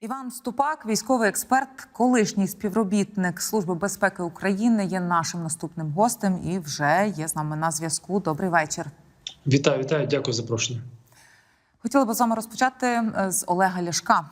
Іван Ступак, військовий експерт, колишній співробітник Служби безпеки України, є нашим наступним гостем і вже є з нами на зв'язку. Добрий вечір. Вітаю, вітаю, дякую за запрошення. Хотіла би з вами розпочати е, з Олега Ляшка.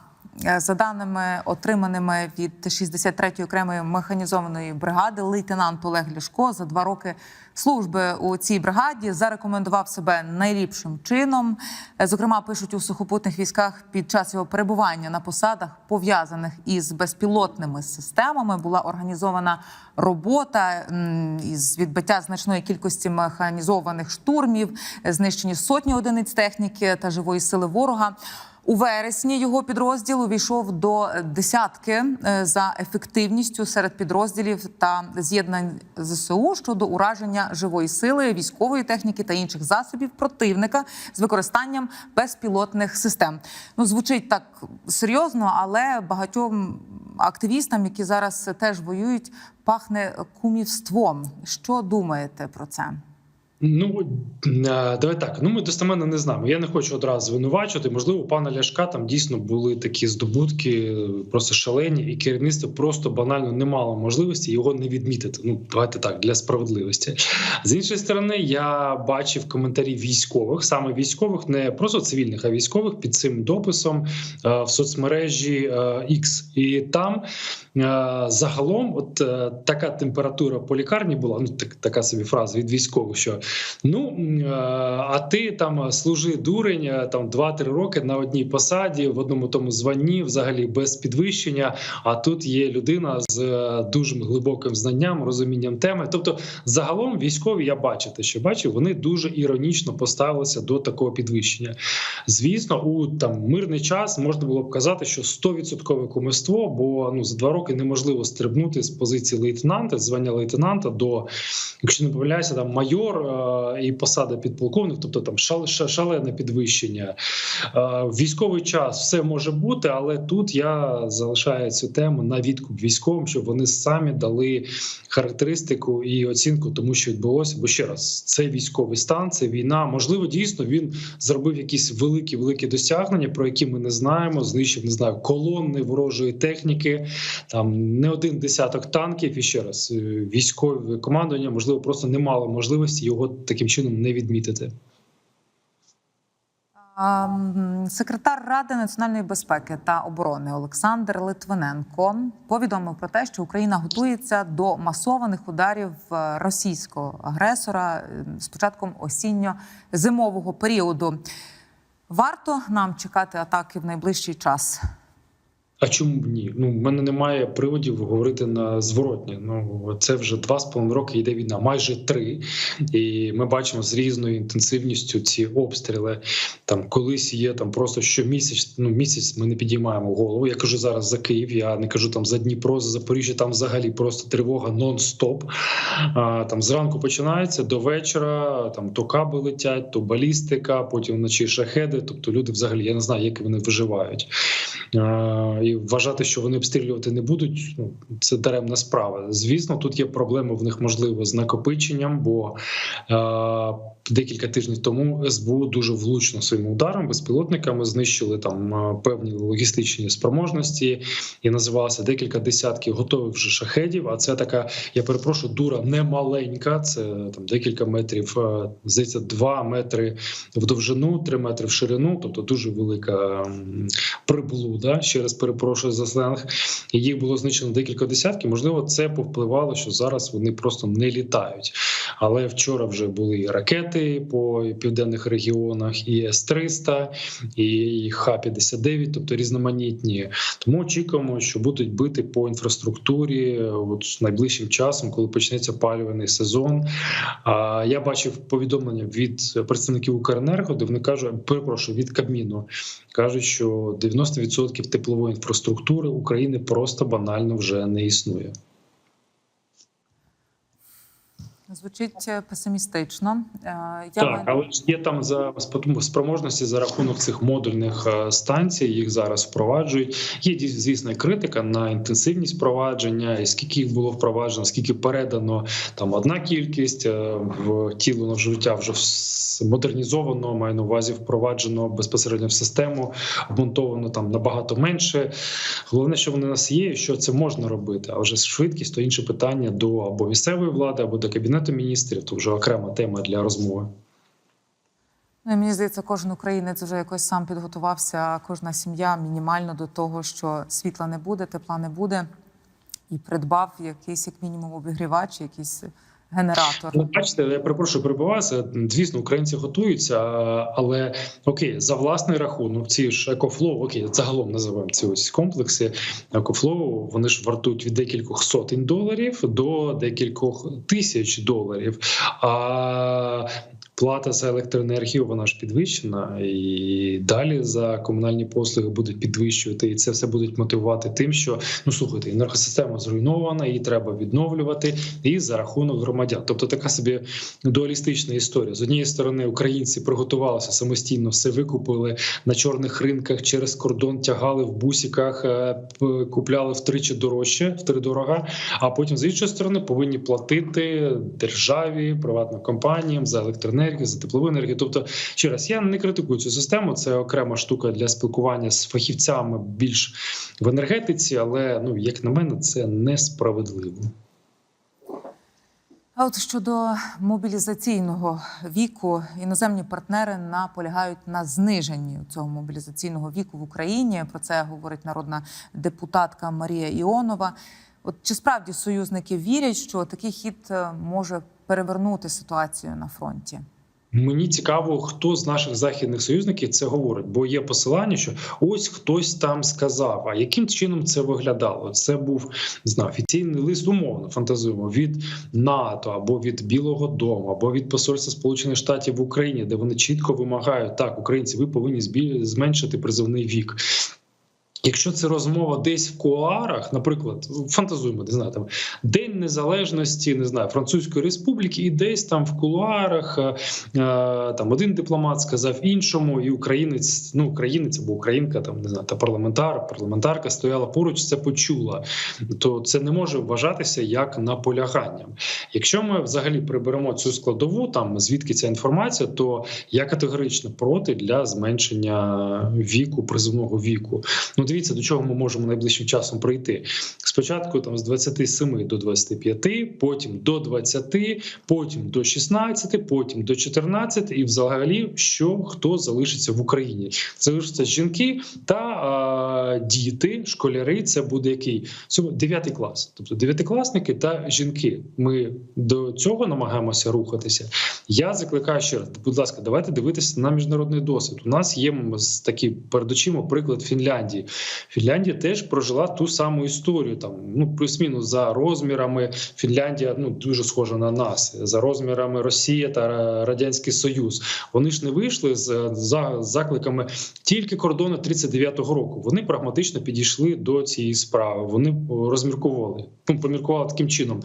Е, За даними, отриманими від 63-ї окремої механізованої бригади, лейтенант Олег Ляшко за два роки служби у цій бригаді зарекомендував себе найліпшим чином. Е, Зокрема, пишуть у сухопутних військах під час його перебування на посадах, пов'язаних із безпілотними системами, була організована робота із відбиття значної кількості механізованих штурмів, е, знищені сотні одиниць техніки та живої сили ворога. У вересні його підрозділ увійшов до десятки е, за ефективністю серед підрозділів та з'єднань ЗСУ щодо ураження живої сили, військової техніки та інших засобів противника з використанням безпілотних систем. Ну звучить так серйозно, але багатьом активістам, які зараз теж воюють, пахне кумівством. Що думаєте про це? Ну е, давай так. Ну ми достеменно не знаємо. Я не хочу одразу звинувачувати. Можливо, у пана Ляшка там дійсно були такі здобутки, е, просто шалені, і керівництво просто банально не мало можливості його не відмітити. Ну давайте так для справедливості. З іншої сторони, я бачив коментарі військових, саме військових, не просто цивільних, а військових під цим дописом е, в соцмережі е, X. і там. е, Загалом, от е, така температура по лікарні була. Ну так така собі фраза від військових, що ну е, а ти там служи дурень е, там 2-3 роки на одній посаді, в одному тому званні, взагалі без підвищення. А тут є людина з е, дуже глибоким знанням, розумінням теми. Тобто, загалом військові, я бачите, що бачив, вони дуже іронічно поставилися до такого підвищення. Звісно, у там мирний час можна було б казати, що 100% кумівство, бо ну за два роки неможливо стрибнути з позиції лейтенанта, звання лейтенанта до, якщо не помиляюся, там майор і посада підполковник, тобто там шал, шалене підвищення. Військовий час все може бути, але тут я залишаю цю тему на відкуп військовим, щоб вони самі дали характеристику і оцінку тому, що відбулося. Бо ще раз, це військовий стан, це війна. Можливо, дійсно він зробив якісь великі великі досягнення, про які ми не знаємо. Знищив не знаю колонни ворожої техніки, там не один десяток танків. І ще раз е, військове командування можливо просто не мало можливості його таким чином не відмітити. Секретар Ради національної безпеки та оборони Олександр Литвиненко повідомив про те, що Україна готується до масованих ударів е, російського агресора е, з початком осінньо-зимового періоду. Варто нам чекати атаки в найближчий час. А чому б ні? Ну в мене немає приводів говорити на зворотнє. Ну це вже два з половиною роки йде війна, майже три. І ми бачимо з різною інтенсивністю ці обстріли. Там колись є там просто щомісяць, ну місяць ми не підіймаємо голову. Я кажу зараз за Київ. Я не кажу там за Дніпро, за Запоріжжя. Там взагалі просто тривога нон-стоп. А, Там зранку починається до вечора. Там то каби летять, то балістика, потім вночі шахеди. Тобто люди взагалі я не знаю, як вони виживають. А, І вважати, що вони обстрілювати не будуть, ну це даремна справа. Звісно, тут є проблеми в них можливо з накопиченням, бо е, декілька тижнів тому СБУ дуже влучно своїм ударом безпілотниками знищили там е, певні логістичні спроможності і називалося декілька десятків готових вже шахедів. А це така, я перепрошую, дура не маленька. Це там декілька метрів, е, здається, 2 метри в довжину, 3 метри в ширину, тобто дуже велика приблуда. Ще раз перепрошую за сленг. Їх було знищено декілька десятків. Можливо, це повпливало, що зараз вони просто не літають. Але вчора вже були і ракети по південних регіонах, і С-300, і Х-59, тобто різноманітні. Тому очікуємо, що будуть бити по інфраструктурі от найближчим часом, коли почнеться опалювальний сезон. А я бачив повідомлення від представників Укренерго, де вони кажуть, перепрошую, від Кабміну кажуть, що 90% теплової інфраструктури України просто банально вже не існує. Звучить е, песимістично. Е, Я Так, але ж є там за спроможності за рахунок цих модульних е, станцій. Їх зараз впроваджують. Є звісно критика на інтенсивність впровадження, і скільки їх було впроваджено, скільки передано там одна кількість е, втілено в життя вже модернізовано, маю на увазі впроваджено безпосередньо в систему, обмонтовано там набагато менше. Головне, що вони у нас є, і що це можна робити. А вже швидкість то інше питання до або місцевої влади, або до кабінету міністрів. То вже окрема тема для розмови. Ну, мені здається, кожен українець вже якось сам підготувався, кожна сім'я мінімально до того, що світла не буде, тепла не буде, і придбав якийсь як мінімум обігрівач, якийсь генератор. Ну, бачите, я перепрошую перебуватися. Звісно, українці готуються, але окей, за власний рахунок, ці ж екофлоу, окей, загалом називаємо ці ось комплекси. Екофлоу вони ж вартують від декількох сотень доларів до декількох тисяч доларів. А Плата за електроенергію вона ж підвищена, і далі за комунальні послуги будуть підвищувати, і це все будуть мотивувати тим, що ну слухайте, енергосистема зруйнована, її треба відновлювати, і за рахунок громадян. Тобто така собі дуалістична історія. З однієї сторони, українці приготувалися самостійно, все викупили на чорних ринках через кордон, тягали в бусіках, е, купляли втричі дорожче, втридорога. А потім з іншої сторони повинні платити державі, приватним компаніям за електроенергію, за теплову енергію. Тобто, ще раз, я не критикую цю систему. Це окрема штука для спілкування з фахівцями більш в енергетиці, але ну як на мене, це несправедливо. А от щодо мобілізаційного віку, іноземні партнери наполягають на зниженні цього мобілізаційного віку в Україні. Про це говорить народна депутатка Марія Іонова. От чи справді союзники вірять, що такий хід е, може перевернути ситуацію на фронті? Мені цікаво, хто з наших західних союзників це говорить, бо є посилання, що ось хтось там сказав. А яким чином це виглядало? Це був не знаю, офіційний лист, умовно фантазуємо від НАТО або від Білого Дому, або від Посольства Сполучених Штатів в Україні, де вони чітко вимагають так, українці, ви повинні збіль- зменшити призовний вік. Якщо це розмова десь в кулуарах, наприклад, фантазуємо, не знаю, там День Незалежності, не знаю, Французької Республіки, і десь там в кулуарах е, е, там один дипломат сказав іншому, і українець, ну українець або українка, там не знаю, та парламентар, парламентарка стояла поруч, це почула. То це не може вважатися як наполяганням. Якщо ми взагалі приберемо цю складову, там звідки ця інформація, то я категорично проти для зменшення віку, призовного віку. Ну, дивіться, до чого ми можемо найближчим часом прийти. Спочатку там з 27 до 25, потім до 20, потім до 16, потім до 14, і взагалі що хто залишиться в Україні. Залишаться жінки та а, діти, школяри. Це буде який Цього 9 клас, тобто дев'ятикласники та жінки. Ми до цього намагаємося рухатися. Я закликаю ще раз, будь ласка, давайте дивитися на міжнародний досвід. У нас є такий перед очима приклад Фінляндії. Фінляндія теж прожила ту саму історію. Там ну плюс-мінус за розмірами. Фінляндія ну дуже схожа на нас за розмірами Росія та Радянський Союз. Вони ж не вийшли з за закликами тільки кордону 39-го року. Вони прагматично підійшли до цієї справи. Вони розмірковували. Ну, поміркували таким чином.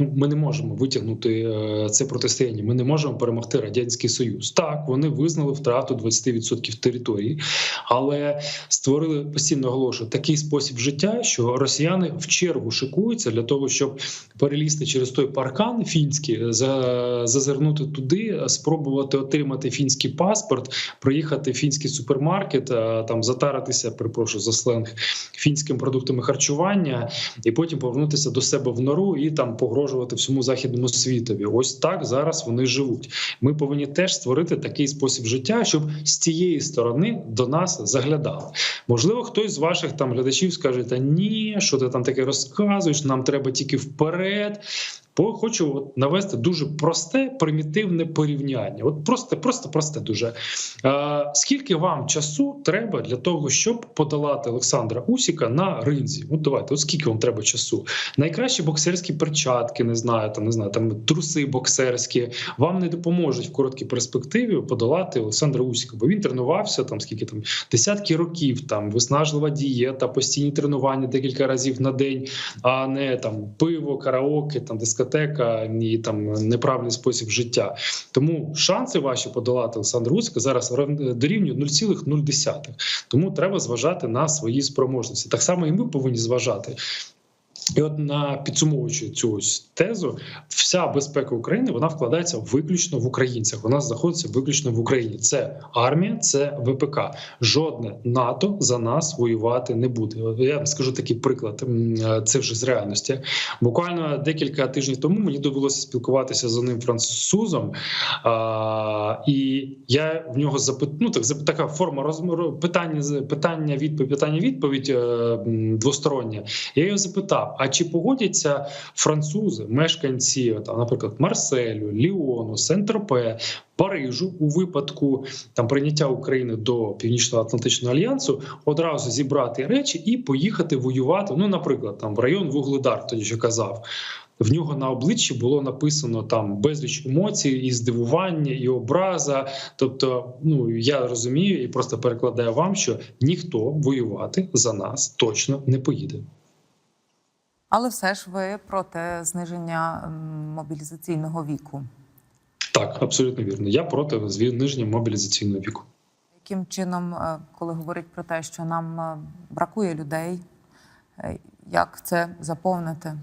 Ну, ми не можемо витягнути е, це протистояння. Ми не можемо перемогти радянський союз. Так, вони визнали втрату 20% території, але створили постійно оголошую такий спосіб життя, що росіяни в чергу шикуються для того, щоб перелізти через той паркан фінський, за- зазирнути туди, спробувати отримати фінський паспорт, проїхати в фінський супермаркет, е, там затаритися, перепрошую за сленг фінськими продуктами харчування, і потім повернутися до себе в нору і там погрожувати всьому західному світові. Ось так зараз вони живуть. Ми повинні теж створити такий спосіб життя, щоб з цієї сторони до нас заглядали. Можливо, хтось з ваших там глядачів скаже: Та ні, що ти там таке розказуєш? Нам треба тільки вперед. Бо хочу от навести дуже просте, примітивне порівняння. От просто, просто просте дуже. Е, скільки вам часу треба для того, щоб подолати Олександра Усіка на ринзі? От давайте, от скільки вам треба часу? Найкращі боксерські перчатки, не знаю, там не знаю, там труси боксерські вам не допоможуть в короткій перспективі подолати Олександра Усіка, бо він тренувався там скільки там десятки років, там виснажлива дієта, постійні тренування декілька разів на день, а не там пиво, караоке, там дискотеки дискотека, ні там неправильний спосіб життя. Тому шанси ваші подолати Олександр Гуцька зараз дорівнюють 0,0. Тому треба зважати на свої спроможності. Так само і ми повинні зважати. І от на підсумовуючи цю ось тезу, вся безпека України вона вкладається виключно в українцях. Вона знаходиться виключно в Україні. Це армія, це ВПК. Жодне НАТО за нас воювати не буде. Я скажу такий приклад. Це вже з реальності. Буквально декілька тижнів тому мені довелося спілкуватися з одним французом, а, і я в нього запит... ну, так, така форма розмови питання питання відповідь питання відповідь е, двостороння. Я його запитав: а чи погодяться французи, мешканці, там, наприклад, Марселю, Ліону, Сент-Тропе, Парижу у випадку там прийняття України до Північно-Атлантичного альянсу одразу зібрати речі і поїхати воювати? Ну, наприклад, там в район Вугледар, тоді що казав. В нього на обличчі було написано там безліч емоцій, і здивування, і образа. Тобто, ну я розумію і просто перекладаю вам, що ніхто воювати за нас точно не поїде. Але все ж ви проти зниження мобілізаційного віку. Так, абсолютно вірно. Я проти зниження мобілізаційного віку. Яким чином, е, коли говорять про те, що нам е, бракує людей, е, як це заповнити?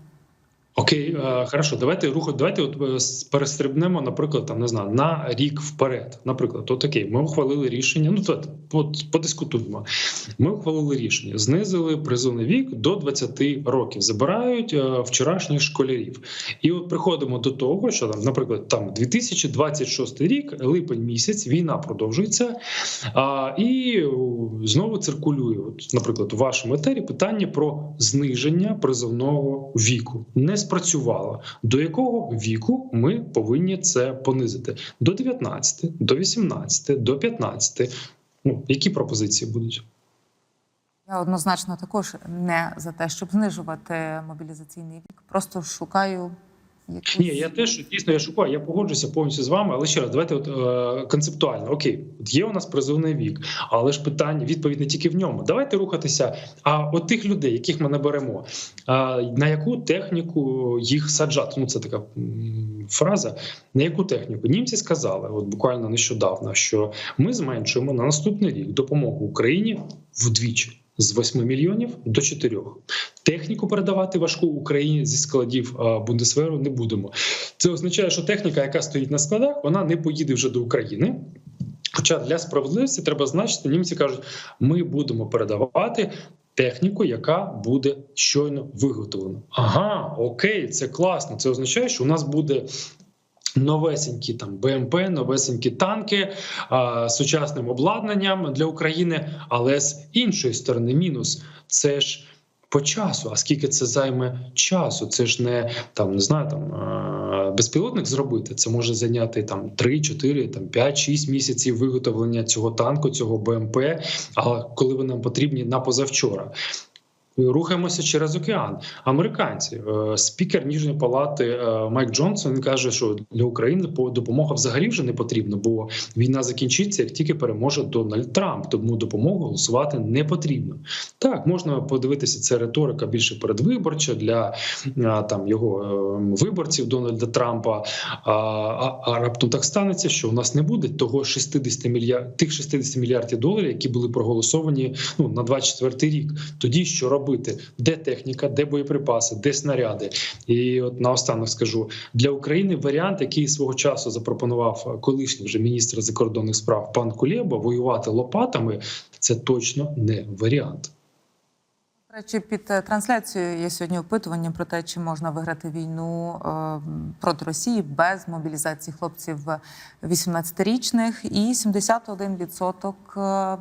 Окей, е, хорошо, давайте руху. Давайте от е, перестрибнемо, наприклад, там не знаю, на рік вперед. Наприклад, от окей, ми ухвалили рішення. Ну то от подискутуємо. Ми ухвалили рішення, знизили призовний вік до 20 років. Забирають е, вчорашніх школярів. І от приходимо до того, що там, наприклад, там 2026 рік, липень місяць, війна продовжується. А, і знову циркулює, от, наприклад, у вашому етері питання про зниження призовного віку. Не спрацювало. До якого віку ми повинні це понизити? До 19, до 18, до 15. Ну, які пропозиції будуть? Я однозначно також не за те, щоб знижувати мобілізаційний вік. Просто шукаю якусь... Ні, я теж дійсно я шукаю, я погоджуся повністю з вами, але ще раз, давайте от е, концептуально. Окей, от є у нас призовний вік, але ж питання, відповідь не тільки в ньому. Давайте рухатися. А от тих людей, яких ми наберемо, а, на яку техніку їх саджати? Ну це така фраза. На яку техніку? Німці сказали, от буквально нещодавно, що ми зменшуємо на наступний рік допомогу Україні вдвічі. З 8 мільйонів до 4. Техніку передавати важку Україні зі складів Бундесверу не будемо. Це означає, що техніка, яка стоїть на складах, вона не поїде вже до України. Хоча для справедливості треба значити, німці кажуть, ми будемо передавати техніку, яка буде щойно виготовлена. Ага, окей, це класно. Це означає, що у нас буде. Новесенькі там БМП, новесенькі танки а, сучасним обладнанням для України. Але з іншої сторони, мінус це ж по часу. А скільки це займе часу? Це ж не там не знаю, там безпілотник зробити. Це може зайняти там 3, 4, там 5, 6 місяців виготовлення цього танку, цього БМП. А коли вони нам потрібні на позавчора. Рухаємося через океан. Американці, е, спікер Ніжньої палати е, Майк Джонсон він каже, що для України по- допомога взагалі вже не потрібна, бо війна закінчиться, як тільки переможе Дональд Трамп. Тому допомогу голосувати не потрібно. Так можна подивитися, це риторика більше передвиборча для там його е, виборців Дональда Трампа. А, а, а раптом так станеться, що у нас не буде того 60 мільярд тих 60 мільярдів доларів, які були проголосовані ну на 24 рік. Тоді що робити? Де техніка, де боєприпаси, де снаряди? І от наостанок скажу для України варіант, який свого часу запропонував колишній вже міністр закордонних справ пан Кулєба, воювати лопатами. Це точно не варіант. Речі, під е, трансляцією є сьогодні опитування про те, чи можна виграти війну е, проти Росії без мобілізації хлопців 18-річних, і 71% е,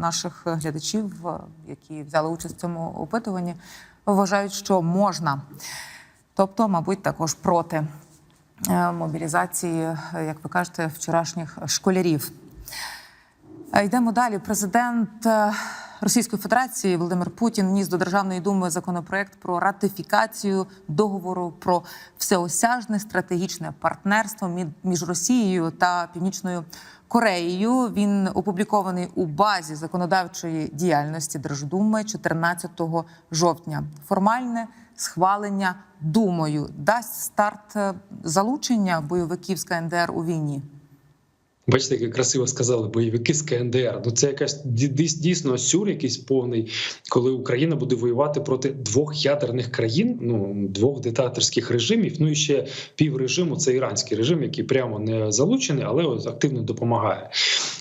наших глядачів, е, які взяли участь в цьому опитуванні, вважають, що можна. Тобто, мабуть, також проти е, мобілізації, е, як ви кажете, вчорашніх школярів. Е, Йдемо далі. Президент е, Російської Федерації Володимир Путін вніс до Державної думи законопроект про ратифікацію договору про всеосяжне стратегічне партнерство між Росією та Північною Кореєю. Він опублікований у базі законодавчої діяльності Держдуми 14 жовтня. Формальне схвалення думою дасть старт е, залучення бойовиків з КНДР у війні. Бачите, як красиво сказали бойовики з КНДР. Ну це якась ді- дійсно сюр, якийсь повний, коли Україна буде воювати проти двох ядерних країн, ну двох диктаторських режимів. Ну і ще піврежиму це іранський режим, який прямо не залучений, але ось активно допомагає.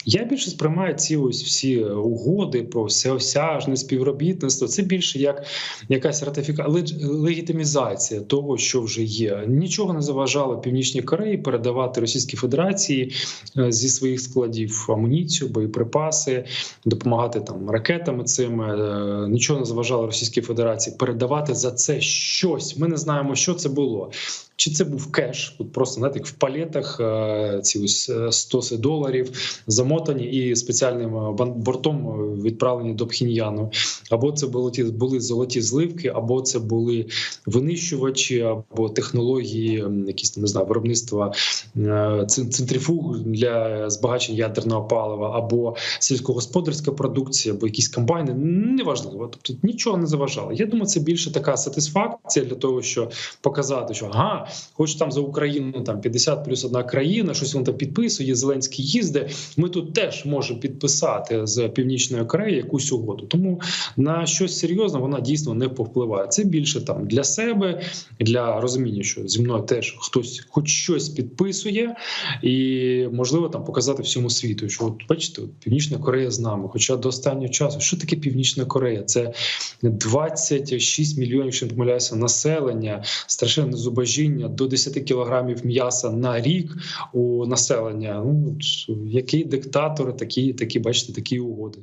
Я більше сприймаю ці ось всі угоди про всеосяжне співробітництво. Це більше як якась ратифікація, легітимізація того, що вже є. Нічого не заважало Північній Кореї передавати Російській Федерації е, зі своїх складів амуніцію, боєприпаси, допомагати там ракетами цими. Е, Нічого не заважало Російській Федерації передавати за це щось. Ми не знаємо, що це було. Чи це був кеш? От просто знаєте, як в палетах е, ці ось е, стоси доларів замотані і спеціальним бортом відправлені до Пхіньяну. Або це були ті були золоті зливки, або це були винищувачі, або технології, якісь не знаю, виробництва центрифуг для збагачення ядерного палива, або сільськогосподарська продукція, або якісь комбайни. Неважливо. Тобто нічого не заважало. Я думаю, це більше така сатисфакція для того, що показати, що ага, хоч там за Україну там 50 плюс одна країна, щось він там підписує. Зеленський їзде. Ми тут теж можемо підписати з північної Кореї якусь угоду. Тому на щось серйозне вона дійсно не повпливає. Це більше там для себе, для розуміння, що зі мною теж хтось хоч щось підписує, і можливо там показати всьому світу, що от бачите, от Північна Корея з нами. Хоча до останнього часу, що таке Північна Корея? Це 26 мільйонів, якщо не помиляюся, населення, страшенне зубожіння, до 10 кілограмів м'яса на рік у населення. Ну який диктатор, такі, такі, бачите, такі угоди.